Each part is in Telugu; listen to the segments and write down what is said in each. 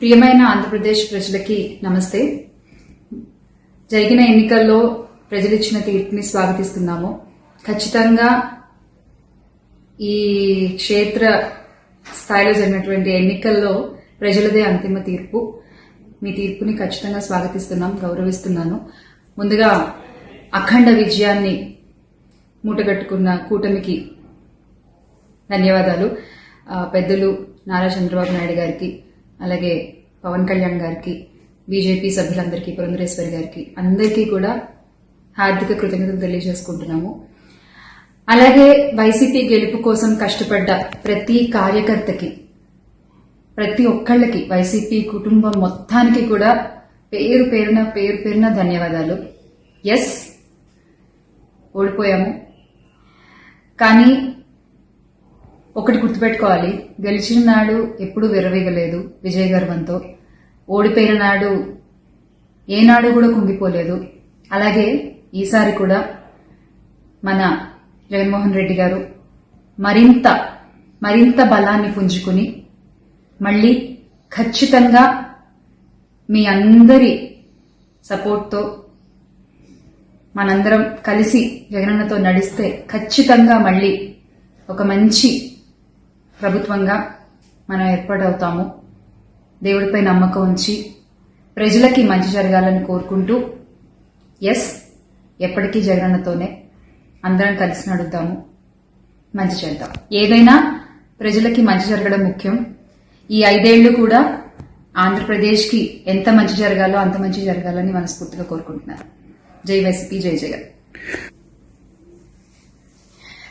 ప్రియమైన ఆంధ్రప్రదేశ్ ప్రజలకి నమస్తే. జరిగిన ఎన్నికల్లో ప్రజలిచ్చిన తీర్పుని స్వాగతిస్తున్నాము. ఖచ్చితంగా ఈ క్షేత్ర స్థాయిలో జరిగినటువంటి ఎన్నికల్లో ప్రజలదే అంతిమ తీర్పు. మీ తీర్పుని ఖచ్చితంగా స్వాగతిస్తున్నాం గౌరవిస్తున్నాను. ముందుగా అఖండ విజయాన్ని మూటగట్టుకున్న కూటమికి ధన్యవాదాలు. పెద్దలు నారా చంద్రబాబు నాయుడు గారికి అలాగే పవన్ కళ్యాణ్ గారికి బీజేపీ సభ్యులందరికీ పురంధరేశ్వరి గారికి అందరికీ కూడా హార్దిక కృతజ్ఞతలు తెలియజేసుకుంటున్నాము. అలాగే వైసీపీ గెలుపు కోసం కష్టపడ్డ ప్రతి కార్యకర్తకి ప్రతి ఒక్కళ్ళకి వైసీపీ కుటుంబం మొత్తానికి కూడా పేరు పేరున పేరు పేరున ధన్యవాదాలు. ఎస్ ఓడిపోయాము. కానీ ఒకటి గుర్తుపెట్టుకోవాలి. గెలిచిన నాడు ఎప్పుడూ విరవీగలేదు విజయ గర్వంతో. ఓడిపోయిన నాడు ఏనాడు కూడా కుంగిపోలేదు. అలాగే ఈసారి కూడా మన జగన్మోహన్ రెడ్డి గారు మరింత మరింత బలాన్ని పుంజుకుని మళ్ళీ ఖచ్చితంగా మీ అందరి సపోర్ట్తో మనందరం కలిసి జగనన్నతో నడిస్తే ఖచ్చితంగా మళ్ళీ ఒక మంచి ప్రభుత్వంగా మనం ఏర్పాటవుతాము. దేవుడిపై నమ్మకం ఉంచి ప్రజలకి మంచి జరగాలని కోరుకుంటూ ఎస్ ఎప్పటికీ జగనన్నతోనే అందరం కలిసి నడుద్దాము. మంచి చేద్దాం. ఏదైనా ప్రజలకి మంచి జరగడం ముఖ్యం. ఈ ఐదేళ్ళు కూడా ఆంధ్రప్రదేశ్కి ఎంత మంచి జరగాలో అంత మంచి జరగాలని మనస్ఫూర్తిగా కోరుకుంటున్నారు జై వైసీపీ జై జగన్.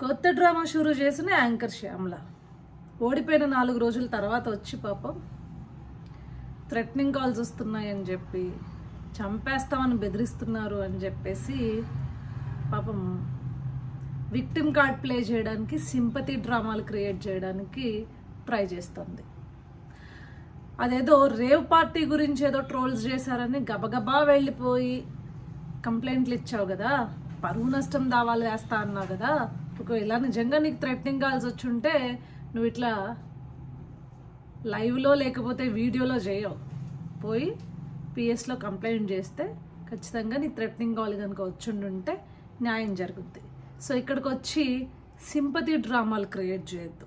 కొత్త డ్రామా షూరు చేసిన యాంకర్ శ్యామల. ఓడిపోయిన నాలుగు రోజుల తర్వాత వచ్చి పాపం థ్రెట్నింగ్ కాల్స్ వస్తున్నాయని చెప్పి చంపేస్తామని బెదిరిస్తున్నారు అని చెప్పేసి పాపం విక్టిమ్ కార్డ్ ప్లే చేయడానికి సింపతి డ్రామాలు క్రియేట్ చేయడానికి ట్రై చేస్తుంది. అదేదో రేవ్ పార్టీ గురించి ఏదో ట్రోల్స్ చేశారని గబగబా వెళ్ళిపోయి కంప్లైంట్లు ఇచ్చావు కదా పరువు నష్టం దావాలు వేస్తా అన్నావు కదా ఒకవేళ నిజంగా నీకు థ్రెట్నింగ్ కాల్స్ వచ్చుంటే నువ్వు ఇట్లా లైవ్లో లేకపోతే వీడియోలో చేయవు. పోయి పిఎస్లో కంప్లైంట్ చేస్తే ఖచ్చితంగా నీ థ్రెట్నింగ్ కాల్ కనుక వచ్చుండుంటే న్యాయం జరుగుద్ది. సో ఇక్కడికి వచ్చి సింపతి డ్రామాలు క్రియేట్ చేయొద్దు.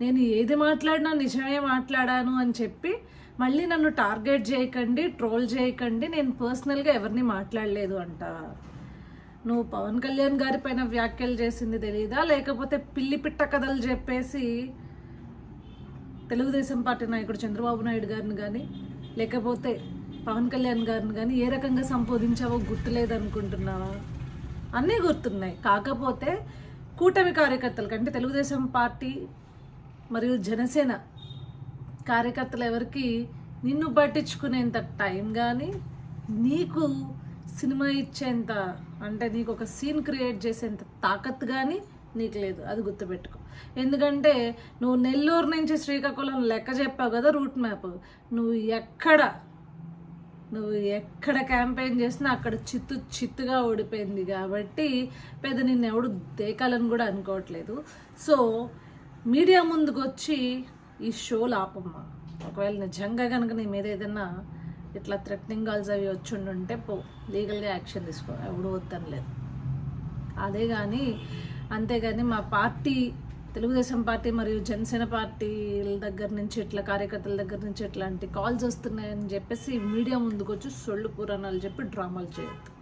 నేను ఏది మాట్లాడినా నిజమే మాట్లాడాను అని చెప్పి మళ్ళీ నన్ను టార్గెట్ చేయకండి ట్రోల్ చేయకండి నేను పర్సనల్గా ఎవరిని మాట్లాడలేదు అంట. నువ్వు పవన్ కళ్యాణ్ గారి పైన వ్యాఖ్యలు చేసింది తెలీదా? లేకపోతే పిల్లి పిట్ట కథలు చెప్పేసి తెలుగుదేశం పార్టీ నాయకుడు చంద్రబాబు నాయుడు గారిని కానీ లేకపోతే పవన్ కళ్యాణ్ గారిని కానీ ఏ రకంగా సంబోధించావో గుర్తులేదనుకుంటున్నావా? అన్నీ గుర్తున్నాయి. కాకపోతే కూటమి కార్యకర్తలు అంటే తెలుగుదేశం పార్టీ మరియు జనసేన కార్యకర్తలు ఎవరికి నిన్ను పట్టించుకునేంత టైం కానీ నీకు సినిమా ఇచ్చేంత అంటే నీకు ఒక సీన్ క్రియేట్ చేసేంత తాకత్ కానీ నీకు లేదు. అది గుర్తుపెట్టుకో. ఎందుకంటే నువ్వు నెల్లూరు నుంచి శ్రీకాకుళం లెక్క చెప్పావు కదా రూట్ మ్యాప్. నువ్వు ఎక్కడ నువ్వు ఎక్కడ క్యాంపెయిన్ చేసినా అక్కడ చిత్తు చిత్తుగా ఓడిపోయింది కాబట్టి పెద్ద నిన్ను ఎవడు దేకాలని కూడా అనుకోవట్లేదు. సో మీడియా ముందుకు వచ్చి ఈ షోలు ఆపమ్మ ఒకవేళ నిజంగా కనుక నీ మీద ఏదైనా ఇట్లా థ్రెట్నింగ్ కాల్స్ అవి వచ్చిండుంటే పో లీగల్గా యాక్షన్ తీసుకో ఎవడు వద్దనలేదు. అదే కానీ అంతేగాని మా పార్టీ తెలుగుదేశం పార్టీ మరియు జనసేన పార్టీల దగ్గర నుంచి ఇట్లా కార్యకర్తల దగ్గర నుంచి ఇట్లాంటి కాల్స్ వస్తున్నాయని చెప్పేసి మీడియా ముందుకు వచ్చి సొళ్ళు పురాణాలు చెప్పి డ్రామాలు చేయొద్దు.